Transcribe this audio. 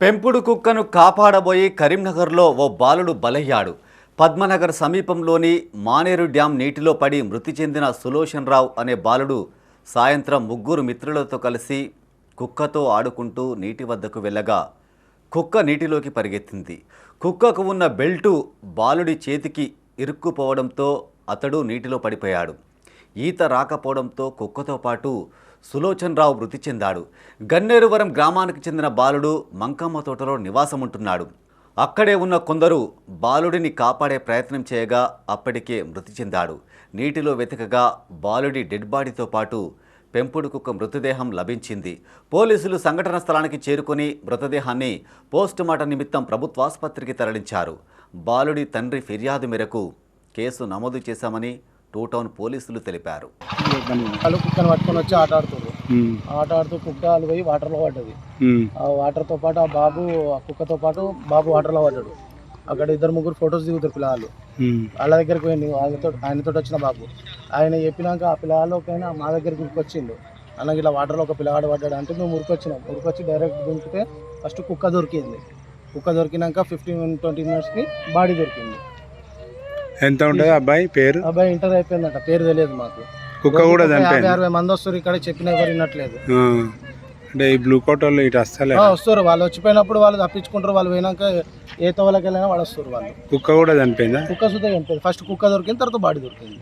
పెంపుడు కుక్కను కాపాడబోయి కరీంనగర్లో ఓ బాలుడు బలయ్యాడు. పద్మనగర్ సమీపంలోని మానేరు డ్యాం నీటిలో పడి మృతి చెందిన సులోచన్ రావు అనే బాలుడు సాయంత్రం ముగ్గురు మిత్రులతో కలిసి కుక్కతో ఆడుకుంటూ నీటి వద్దకు వెళ్ళగా కుక్క నీటిలోకి పరిగెత్తింది. కుక్కకు ఉన్న బెల్టు బాలుడి చేతికి ఇరుక్కుపోవడంతో అతడు నీటిలో పడిపోయాడు. ఈత రాకపోవడంతో కుక్కతో పాటు సులోచన్ రావు మృతి చెందాడు. గన్నేరువరం గ్రామానికి చెందిన బాలుడు మంకమ్మ తోటలో నివాసముంటున్నాడు. అక్కడే ఉన్న కొందరు బాలుడిని కాపాడే ప్రయత్నం చేయగా అప్పటికే మృతి చెందాడు. నీటిలో వెతకగా బాలుడి డెడ్ బాడీతో పాటు పెంపుడు కుక్క మృతదేహం లభించింది. పోలీసులు సంఘటన స్థలానికి చేరుకొని మృతదేహాన్ని పోస్టుమార్టం నిమిత్తం ప్రభుత్వాసుపత్రికి తరలించారు. బాలుడి తండ్రి ఫిర్యాదు మేరకు కేసు నమోదు చేశామని టూ టౌన్ పోలీసులు తెలిపారు. వాళ్ళు కుక్కను పట్టుకొని వచ్చి ఆట ఆడుతారు ఆట ఆడుతూ కుక్క వాళ్ళు పోయి వాటర్లో పడ్డది. ఆ వాటర్తో పాటు ఆ బాబు ఆ కుక్కతో పాటు బాబు వాటర్లో పడ్డాడు. అక్కడ ఇద్దరు ముగ్గురు ఫొటోస్ దిగుతారు పిల్లలు. వాళ్ళ దగ్గరికి పోయింది వాళ్ళతో ఆయనతో వచ్చిన బాబు. ఆయన చెప్పినాక ఆ పిల్లలకైనా మా దగ్గరికి వచ్చిండు అన్నకి ఇలా వాటర్లో ఒక పిల్లవాడు పడ్డాడు అంటే మేము ఉరికొచ్చినాం ఉరికొచ్చి డైరెక్ట్ దింపితే ఫస్ట్ కుక్క దొరికింది. కుక్క దొరికినాక ఫిఫ్టీన్ ట్వంటీ మినిట్స్కి బాడీ దొరికింది. ఎంత ఉంటుంది అబ్బాయి పేరు? అబ్బాయి ఇంటర్ అయిపోయిందట పేరు తెలియదు మాకు. కుక్క కూడా చనిపోయింది అరవై మంది వస్తారు ఇక్కడ చెప్పిన ఎవరు వినట్లేదు. అంటే ఈ బ్లూ కోట్ వాళ్ళు ఇటు వస్తలే ఆ, వస్తారు వాళ్ళు వచ్చిపోయినప్పుడు వాళ్ళు తప్పించుకుంటారు వాళ్ళు పోయినాక ఏ తోలకి వెళ్ళినా వాళ్ళు వస్తారు వాళ్ళు. కుక్క కూడా చనిపోయిందా కుక్క సుధా చనిపోయింది ఫస్ట్ కుక్క దొరికింది తర్వాత బాడీ దొరికింది.